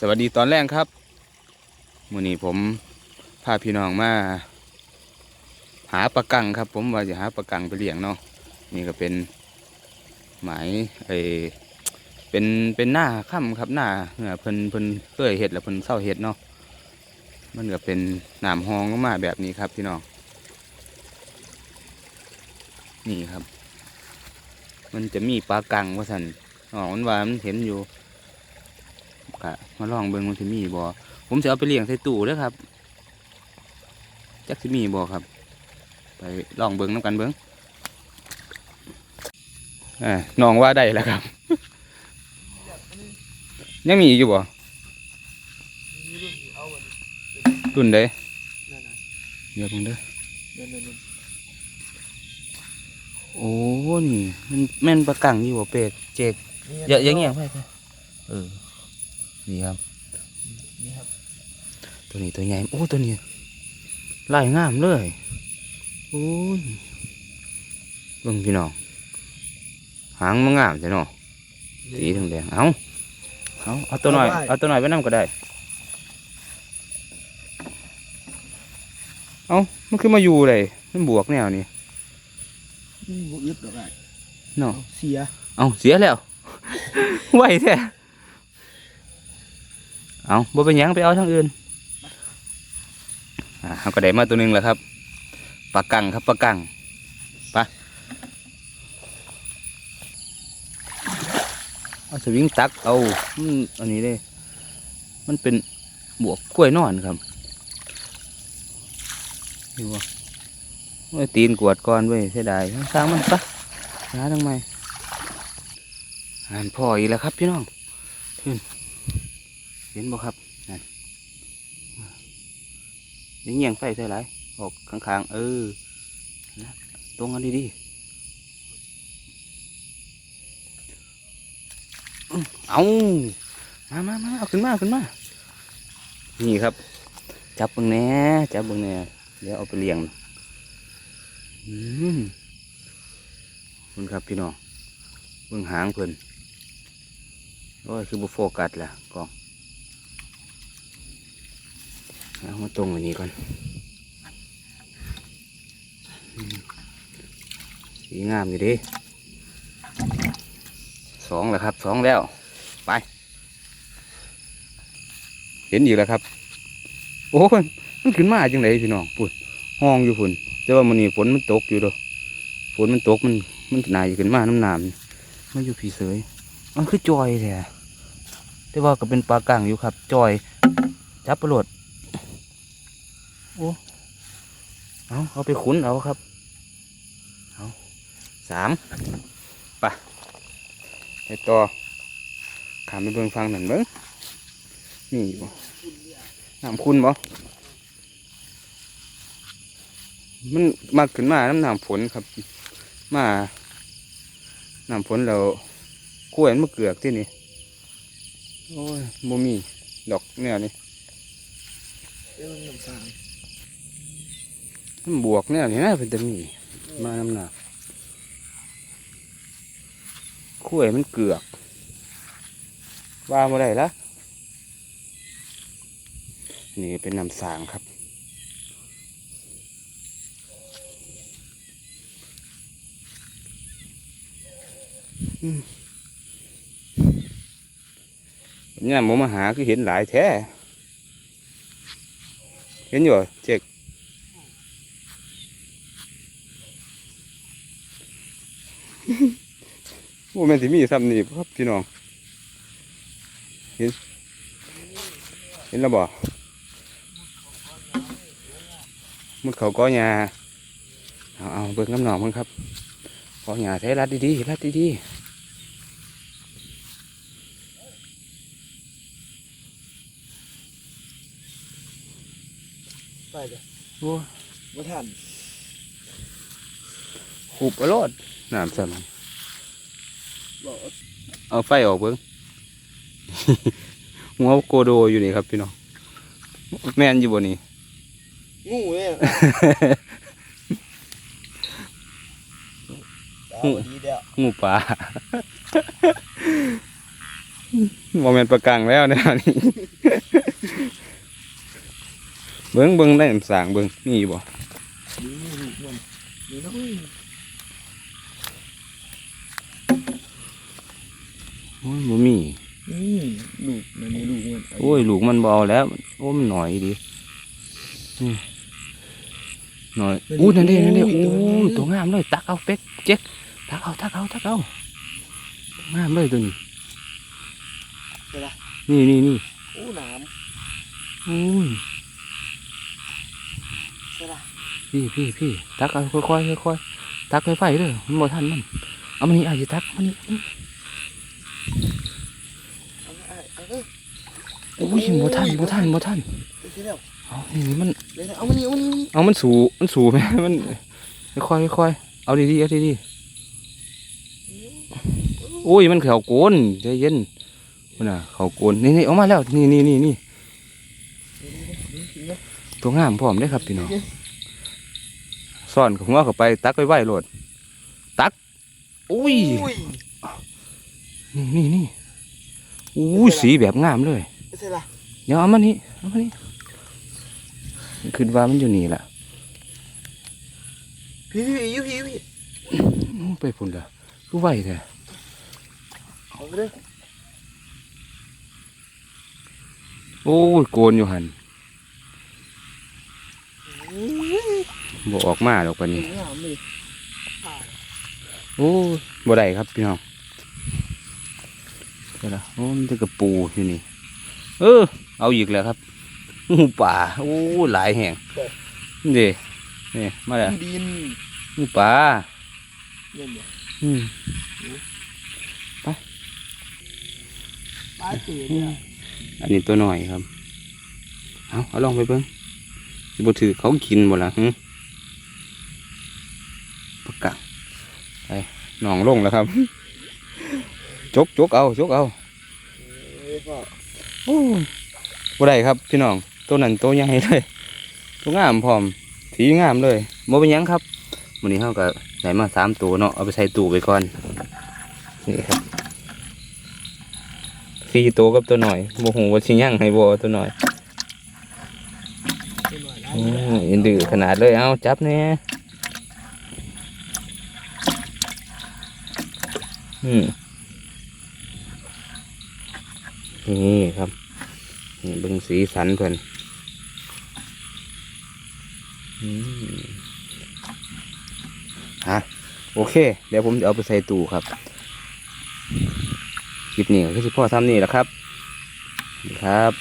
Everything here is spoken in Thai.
สวัสดีตอนแรกครับมื้อนี้ผมพาพี่น้องมา หาปลากังครับ ผมว่าจะหาปลากังไปเลี้ยงเนาะนี่ก็เป็นหมายไอเป็นเป็นหน้าค่ำครับหน้าเมื่อเพิ่นเพิ่นเคยเห็ดแล้วเพิ่นเศร้าเห็ดเนาะมันก็เป็นหน้ำหองออกมาแบบนี้ครับพี่น้องนี่ครับ มันจะมีปลากังว่าสันอ๋อมันว่ามันเห็นอยู่ กะมาลองเบิ่งมันสิมีบ่ผมจะเอาไปเลี้ยงใส่ตู้เด้อครับจักสิมีบ่ครับ ไปลองเบิ่งน้ำกันเบิ่งอ่าน้องว่าได้แล้วครับ ยังมีอีกอยู่บ่รุ่นใดเดี๋ยวเพิ่งเด้อโอ้นี่มันแม่นปลากังอยู่บ่เป็ดเจกอย่าอย่าเงี้ยงไปไปเออ นี่ครับนี่ครับ ตัวนี้ตัวใหญ่โอ้ตัวนี้ลายงามเลยโอ้ยเบิ่งพี่น้องหางมันงามใช่เนาะสีแดงๆเอาเอาเอาตัวหน่อยเอาตัวหน่อยไปนั่ก็ได้เอามันคือมาอยู่เลยมันบวกแนวนี้นี่บุอึดดอกไอ้เนาะเสียเอาเสียแล้วไหวแท้ เอาบ่เป็นหยังไปเอาทางอื่นอ่าเขาก็ได้มาตัวหนึ่งแล้วครับปลากังครับปลากังไปเอาสวิงตักเอาอันนี้เลยมันเป็นบวกกล้วยนอนครับดูว่าตีนกวดก่อนเว้ยเสียดายสร้างมันปะหาทำไมอ่านพ่ออีกแล้วครับพี่น้องขึ้น เห็นบ่ครับนั่นเดี๋ยเงี่ยงไฟใส่ไรออกข้างๆ เออนะตรงกันดีๆเอามามามาเอาขึ้นมาขึ้นมา นี่ครับ จับบิ่งแน่จับบิ่งแน่เดี๋ยวเอาไปเลี้ยงอืมคุณครับพี่น้องเบิ่งหางเพิ่นโอ้ยคือบุโฟกัสล่ะกอง เอามาตรงไว้นี้ก่อนสีงามอยู่ดิสองแล้วครับสองแล้ว ไป เห็นอีกแล้วครับ โอ้ยมันขึ้นมาจังไดพี่น้องปุ่นห้องอยู่พุ่นแต่ว่ามันนี่ฝนมันตกอยู่ด้อฝนมันตกมันมันนายขึ้นมาน้ำน้ำนี่มันอยู่ผีเสยมันคือจอยแท้แต่ว่าก็เป็นปลากังอยู่ครับ จอยจับประโหลด โอ้เอาเอาไปขุนเอาครับ เอาสามไปไปต่อขามไปเบิ่งฟังหน่อยเบิ่งนี่อยู่น้ำคุณบ่มันมากขึ้นมาน้ำน้ำฝนครับ มาน้ำฝนแล้วกล้วยมันมาเกือกที่นี่โอ้ยโมมีดอกเนี่ยนี่เอ้ยน้ำสางมัน บวกเนี่ยนี่นะเป็นตะมีมาน้ำหนักกล้วยมันเกือกว่ามาได้ละนี่เป็นน้ำสางครับเนี่ยผมมาหาคือเห็นหลายแท้ เห็นอยู่เหรอเจ๊ก โอ้แม่นสิมีซ้ำนี่ครับพี่น้อง เห็น เห็นแล้วบ่มุดเขาก้อหญ้าเอาเอาเบิ่งน้ำหนองมันครับก้อหญ้าใช้รัดดีๆรัดดีๆไปเลยโอ้ว่าท่านหุบเอาโลด น้ำซ้บอกำเอาไฟออกเบิ้งหัวโกโดอยู่นี่ครับพี่น้องแม่นอยู่บนนี้งูเนี่ยตาวันนี้เดียวงูป่าโมเมนต์ประกังแล้วเนี่ยนี่เบิ้งเบิ้งได้สางเบิ้งนี่บ่ นี่ลูกมันนี่นะ โอ้ย บ่มีนี่ลูกมันนี่ลูกมันโอ้ยลูกมันเบเอาแล้วโอ้มันหน่อยดิอืมหน่อยอู้นั่นเด้นั่นเด้โอ้ยตัวงามเลยตักเอาเป็กเจ๊กตักเอาตักเอาตักเอางามเลยตัวนี้ใช่ละนี่นี่นี่โอ้หนามโอ้ยใช่ละพี่พี่พี่ตักเอาค่อยๆค่อยๆตักไฟๆเลยมันบ่ทันมันเอามานี่อาจจะตักมานี่ เอาไอ้ เอาเด้อโอ้ยบ่ทันบ่ทันบ่ทันไปที่แล้วเอานี่มันเลยนะเอามันนี่เอามันนี่เอามันสูมันสูไหมมันค่อยๆค่อยๆเอาดีๆเอาดีๆโอ้ยมันเขาโกนใจเย็นมันน่ะเขาโกนนี่นี่ออกมาแล้วนี่นี่นี่นี่ตัวงามพร้อมได้อครับพี่น้องซ่อนของว่าเข้าไปตักไว้ไว้โหลดตักอุ้ยอุ้ยนี่นี่นี่ อู้สีแบบงามเลยใช่ละเดี๋ยวเอามานี่เอามานี่คิดว่ามันอยู่นี่แหละพี่พี่พี่พี่พี่อู้ไปพุ่นละคือไหวแท้เอาไปเลยโอ้ยโกนอยู่หันอุ้ยบ่ออกมาดอกปานนี้งามเลยอ่าโอ้ยบ่ได้ครับพี่น้อง เดี๋ยวละโอ้มันจะกระปูอยู่นี่ เออ เอาอีกแล้วครับงูป่าโอ้ยหลายแห่งนี่เด้นี่มาแล้วดินงูป่าเนี่ยเนี่ยอืมปลาเต๋เนี่ยอันนี้ตัวหน่อยครับเอาเอาลองไปเบิ้งสิบ่ถือเขากินบ่ล่ะหึปากกาไปหนองลงแล้วครับ จกจกเอาจกเอาเอ้ยพ่อโอ้ยบ่ได้ครับพี่น้องตัวนั้นตัวใหญ่เลยตัวงามพร้อมสีงามเลยบ่เป็นยังครับวันนี้เฮาก็ได้มาสามตัวเนาะเอาไปใส่ตู้ไปก่อนนี่ครับสี่ตัวกับตัวหน่อยบ่ฮู้ว่าสิยังให้บ่ตัวหน่อยอืมอินดื้อขนาดเลยเอาจับเนี่ยอืม นี่ครับนี่เบิ่งสีสันเพิ่นอืมฮะโอเค เดี๋ยวผมจะเอาไปใส่ตู้ครับคลิปนี้ก็คือพ่อทำนี่แหละครับครับ